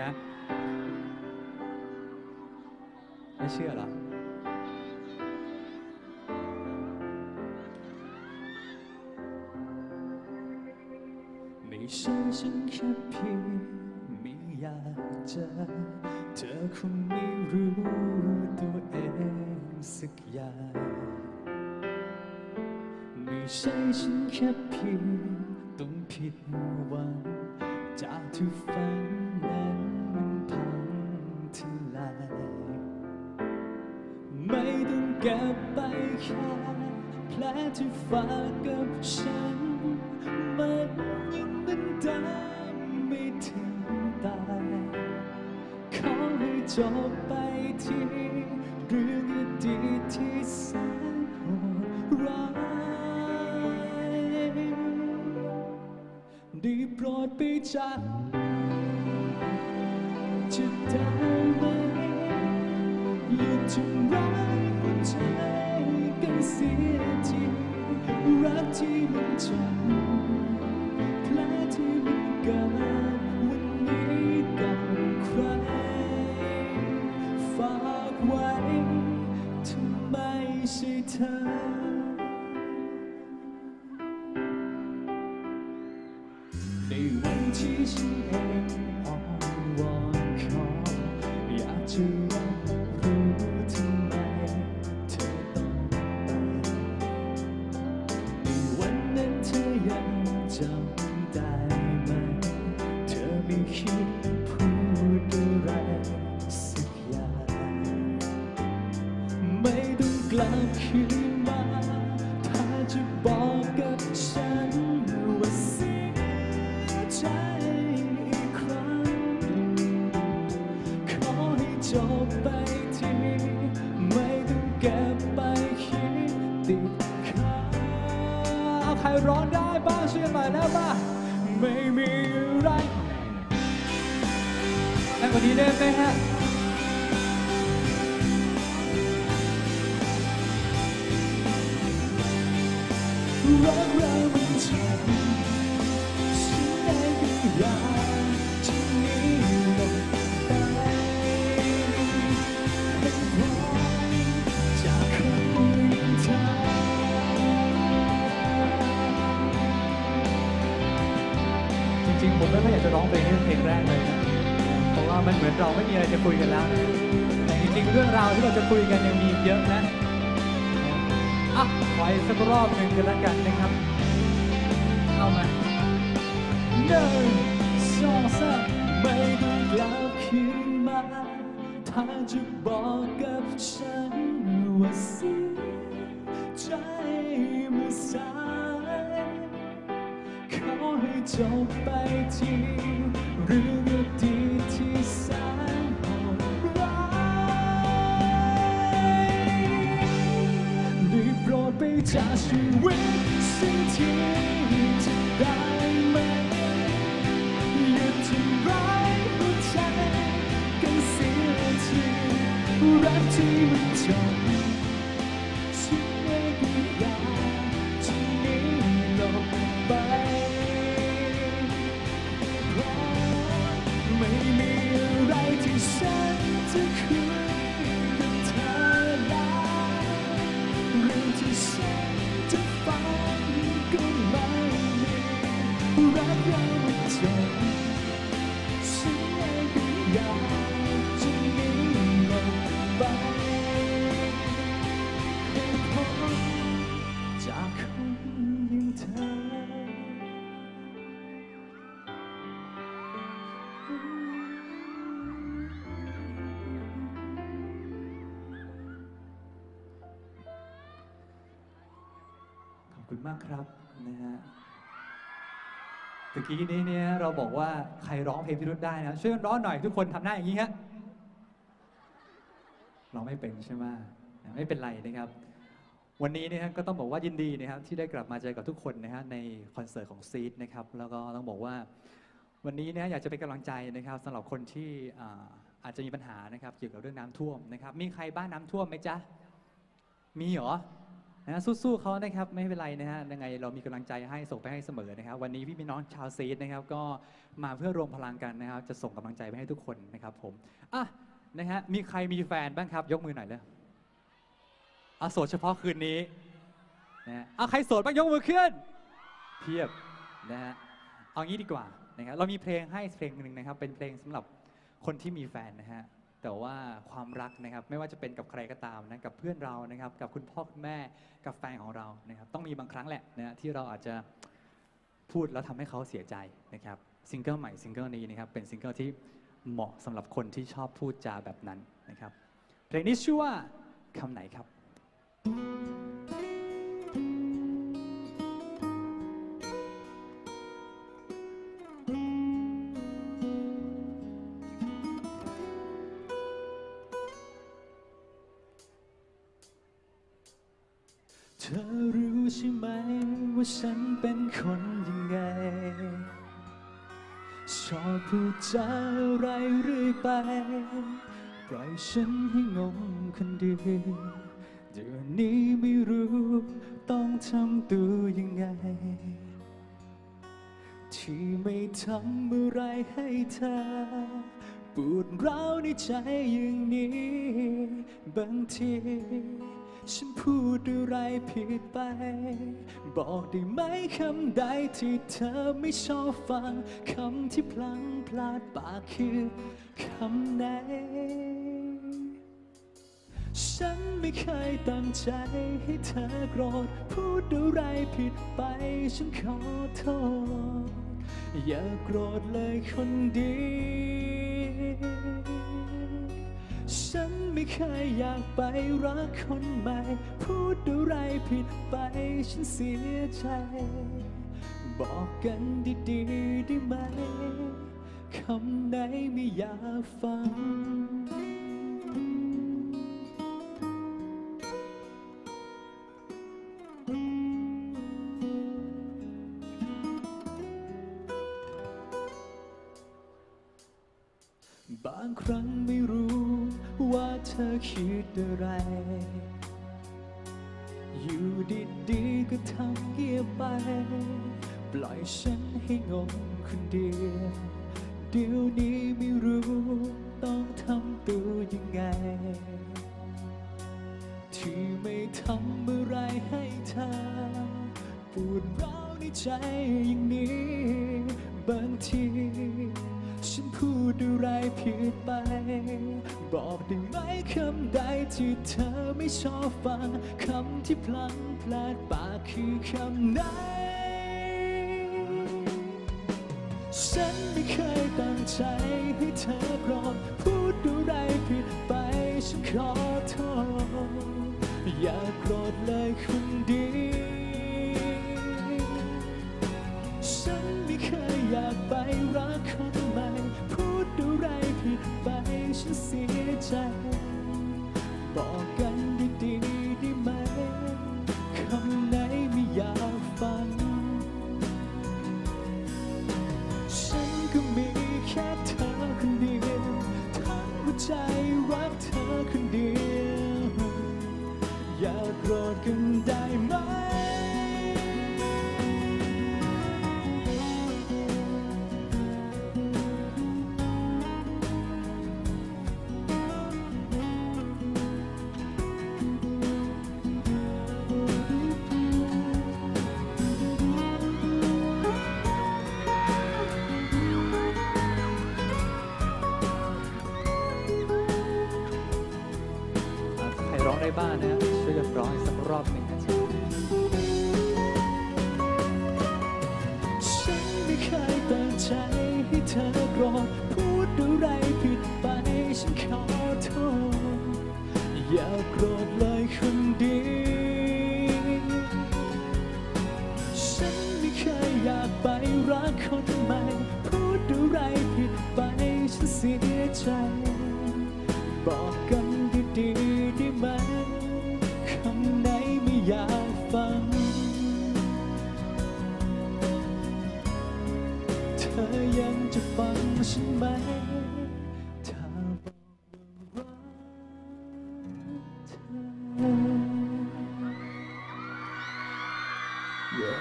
นะ ไม่เชื่อเหรอไม่ใช่ฉันแค่เพียงไม่อยากเจอเธอคงไม่รู้ตัวเองสักอย่างไม่ใช่ฉันแค่เพียงต้องผิดหวังจากที่ฝันนั้น ลที่ฝากกับฉัน มันยังเป็นตามไม่ถึงตายขอให้จบไปที่เรื่องอดีตที่แสนโหดร้ายได้โปรดไปจากจะได้ไหมอย่าทำร้ายหัวใจ เสียทีรักที่มันจบแผลที่มันเกิดวันนี้ต้องใครฝากไว้ทำไมใช่เธอในวันที่ฉันเอง บอกกับฉันว่าเสียใจอีกครั้ง ขอให้จบไปทีไม่ต้องเก็บไปคิดติดค้างใครร้องได้บ้างช่วยหน่อยแล้วบ้างไม่มีอะไรแรงกว่านี้ได้ไหมฮะ รักเรามันจบฉันได้แค่อยากจะหนีลงไปให้พ้นจากคนอย่างเธอจริงๆผมไม่ค่อยอยากจะร้องเพลงนี้เป็นเพลงแรกเลยนะเพราะว่ามันเหมือนเราไม่มีอะไรจะคุยกันแล้วนะแต่จริงๆเรื่องราวที่เราจะคุยกันยังมีอีกเยอะนะ อะขออีกสักรอบหนึ่งกันแล้วกันนะครับเอามาหนึ่งสองสามไม่ต้องกลับคืนมาถ้าจะบอกกับฉันว่าเสียใจเมื่อสายขอให้จบไปทีเรื่อง รดไปจา คุณมากครับนะฮะตะกี้นี้เนี่ยเราบอกว่าใครร้องเพลงพี่รุธได้นะช่วยร้องหน่อยทุกคนทำหน้าอย่างนี้ฮะเราไม่เป็นใช่ไหมไม่เป็นไรนะครับ วันนี้นะฮะก็ต้องบอกว่ายินดีนะครับที่ได้กลับมาเจอกับทุกคนนะฮะในคอนเสิร์ตของซีดนะครับแล้วก็ต้องบอกว่าวันนี้นะอยากจะเป็นกำลังใจนะครับสำหรับคนที่อาจจะมีปัญหานะครับเกี่ยวกับเรื่องน้ำท่วมนะครับมีใครบ้านน้ำท่วมไหมจ๊ะมีเหรอ นะฮะสู้ๆเขานะครับไม่เป็นไรนะฮะยังไงเรามีกำลังใจให้ส่งไปให้เสมอนะครับ วันนี้พี่พี่น้องชาวซีดนะครับ ก็มาเพื่อรวมพลังกันนะครับ จะส่งกำลังใจไปให้ทุกคนนะครับ ผมอะนะฮะมีใครมีแฟนบ้างครับ ยกมือหน่อยเลยอะโสดเฉพาะคืนนี้นะฮะอะใครโสดบ้างยกมือขึ้นเพียบนะฮะเอางี้ดีกว่านะครับเรามีเพลงให้เพลงหนึ่งนะครับ เป็นเพลงสำหรับคนที่มีแฟนนะฮะ แต่ว่าความรักนะครับไม่ว่าจะเป็นกับใครก็ตามนะกับเพื่อนเรานะครับ กับคุณพ่อคุณแม่กับแฟนของเรานะครับ ต้องมีบางครั้งแหละนะที่เราอาจจะพูดแล้วทำให้เขาเสียใจนะครับซิงเกิลใหม่ซิงเกิลนี้นะครับเป็นซิงเกิลที่เหมาะสำหรับคนที่ชอบพูดจาแบบนั้นนะครับเพลงนี้ชื่อว่าคำไหนครับ ธอรู้ใช่ไหมว่าฉันเป็นคนยังไง ชอบพูดจาอะไรเรื่อยไป ปล่อยฉันให้งงคนเดียวเดี๋ยวนี้ไม่รู้ต้องทำตัวยังไง ที่ไม่ทำอะไรให้เธอปวดร้าวในใจอย่างนี้ บางที ฉันพูดอะไรผิดไป บอกได้ไหมคำใดที่เธอไม่ชอบฟัง คำที่พลังพลาดปากคือคำไหน ฉันไม่เคยตั้งใจให้เธอโกรธ พูดอะไรผิดไป ฉันขอโทษ อย่าโกรธเลยคนดี เคยอยากไปรักคนใหม่ พูดอะไรผิดไปฉันเสียใจ บอกกันดีๆได้ไหม คำไหนไม่อยากฟัง คิดอะไร อยู่ดีๆก็ทำเงียบไป ปล่อยฉันให้งงคนเดียว เดี๋ยวนี้ไม่รู้ต้องทำตัวยังไง ที่ไม่ทำอะไรให้เธอปวดร้าวในใจอย่างนี้ บางที ฉันพูดอะไรผิดไป บอกได้ไหมคำใดที่เธอไม่ชอบฟังคำที่พลังพลาดปากคือคำไหน ฉันไม่เคยตั้งใจให้เธอโกรธพูดอะไรผิดไปฉันขอโทษอย่าโกรธเลยคนดี ฉันไม่เคยอยากไปรักคนใหม่ ดอะไรผิดไปฉันเสียใจ บอกกันดีๆได้ไหม คำไหนไม่อยากฟัง ฉันก็มีแค่เธอคนเดียวทั้งหัวใจรักเธอคนเดียว อย่าโกรธกันได้ไหม บ้างนะฮะช่วยกันร้องสักรอบหนึ่งนะจ๊ะฉันไม่เคยตั้งใจให้เธอโกรธพูดอะไรผิดไปฉันขอโทษอย่าโกรธเลยคนดีฉันไม่เคยอยากไปรักคนใหม่พูดอะไรผิดไปฉันเสียใจบอกกัน อยากฟัง เธอยังจะฟังฉันไหม ถ้าบอกว่ารักเธอ yeah.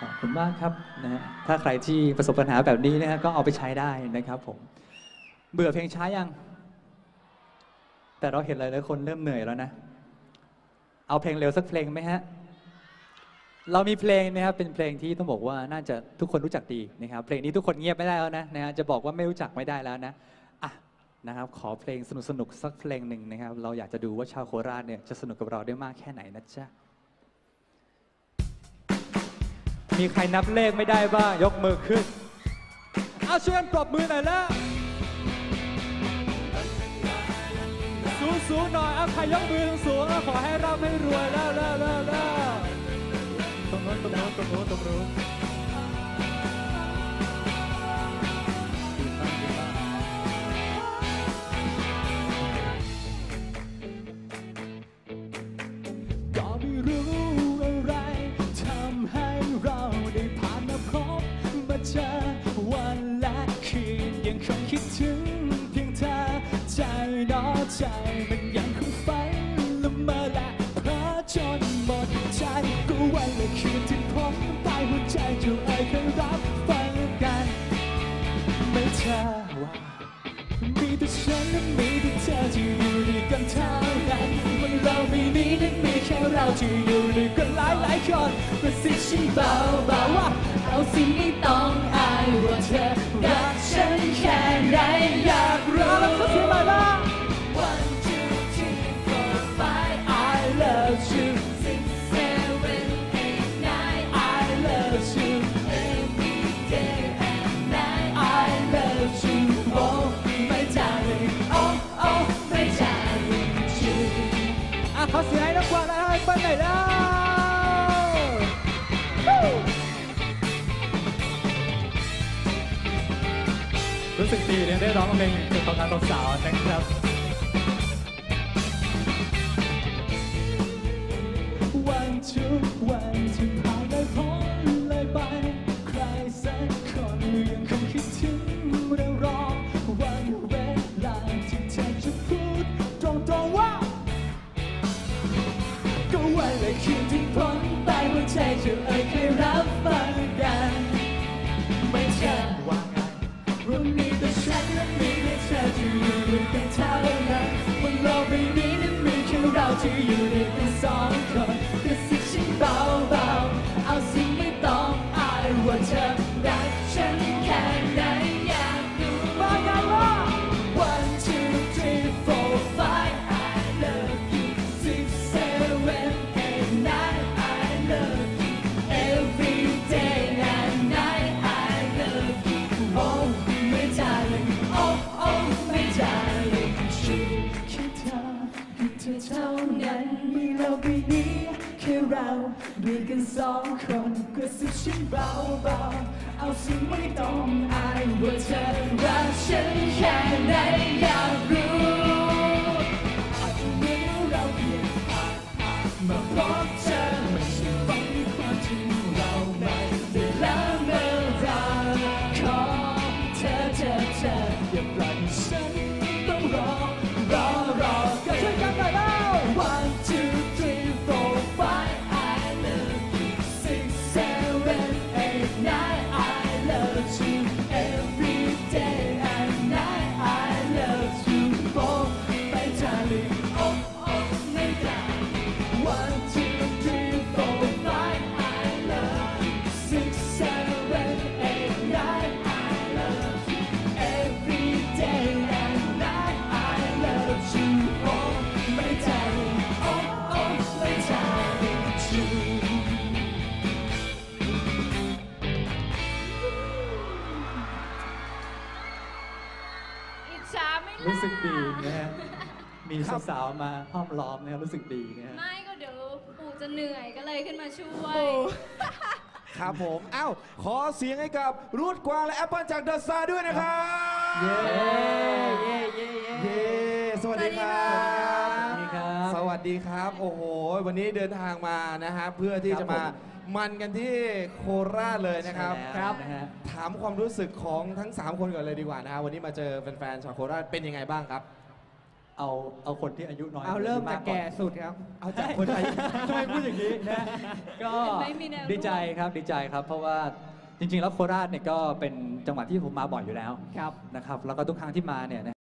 ขอบคุณมากครับนะฮะถ้าใครที่ประสบปัญหาแบบนี้นะฮะก็เอาไปใช้ได้นะครับผม เบื่อเพลงช้ายัง แต่เราเห็นหลายหลายคนเริ่มเหนื่อยแล้วนะ เอาเพลงเร็วสักเพลงไหมฮะ เรามีเพลงนะครับเป็นเพลงที่ต้องบอกว่าน่าจะทุกคนรู้จักดีนะครับ เพลงนี้ทุกคนเงียบไม่ได้แล้วนะนะฮะจะบอกว่าไม่รู้จักไม่ได้แล้วนะอะนะครับขอเพลงสนุกๆสักเพลงหนึ่งนะครับ เราอยากจะดูว่าชาวโคราชเนี่ยจะสนุกกับเราได้มากแค่ไหนนะจ๊ะมีใครนับเลขไม่ได้บ้างยกมือขึ้น เอาช่วยกันปรบมือหน่อยแล้ว สูงสูงๆหน่อยเอาใครยกมือสูงๆเอาขอให้ร่ำให้รวยแล้วแล้วแล้วแล้วตรงโน้นตรงโน้นตรงโน้นตรงโน้น ไม่นี้นั้นมีแค่เราที่อยู่ด้วยกันหลายหลายๆคนกระซิบฉันเบาเบาๆว่า เอาสิไม่ต้องอายว่าเธอรักฉันแค่ไหนอยากรู้แล้วก็เสียงใหม่ล สึกดีเนี่ยได้ร้องเพลงเกี่ยวกับการสาวนะครับวันทุกวันที่ผ่านไปพ้นเลยไป ใครสักคนยังคงคิดถึงเรื่องรอวันเวลาที่เธอจะพูดตรงๆว่า ก็วันและคืนที่พ้นไปหัวใจจะเอ่ยเคร แค่เราที่อยู่ด้วยกันสองคนก สองคนกระซิบฉันเบาๆเอาสิไม่ต้องอายว่าเธอรักฉันแค่ไหนอยากรู้อาจจะเหมือนเราเพียงผ่านผ่านมาพบ มีสาวๆมาห้อมล้อมนะครับรู้สึกดีนะฮะ ไม่ก็เดี๋ยวปู่จะเหนื่อยก็เลยขึ้นมาช่วย ครับผม เอ้า ขอเสียงให้กับรูดกวางและแอปเปิลจากเดอะซาด้วยนะครับ เย้ เย้เย้เย้เย้สวัสดีครับ สวัสดีครับ สวัสดีครับ โอ้โห วันนี้เดินทางมานะฮะเพื่อที่ครับจะมาผมมันกันที่โคราชเลยนะครับใช่แล้วนะฮะถามความรู้สึกของทั้ง 3 คนก่อนเลยดีกว่านะฮะวันนี้มาเจอแฟนๆชาวโคราชเป็นยังไงบ้างครับ เอเอาเอาคนที่อายุน้อยเอาเริ่มว่จากอนแก่สุดครับ เอาจากคนอายุทำไมพูดอย่างนี้นะก็เห็นไหมมีแนวร่วมดีใจครับดีใจครับ เพราะว่าจริงๆ แล้วโคราชเนี่ยก็เป็นจังหวัดที่ผมมาบ่อยอยู่แล้วครับนะครับ แล้วก็ทุกครั้งที่มาเนี่ย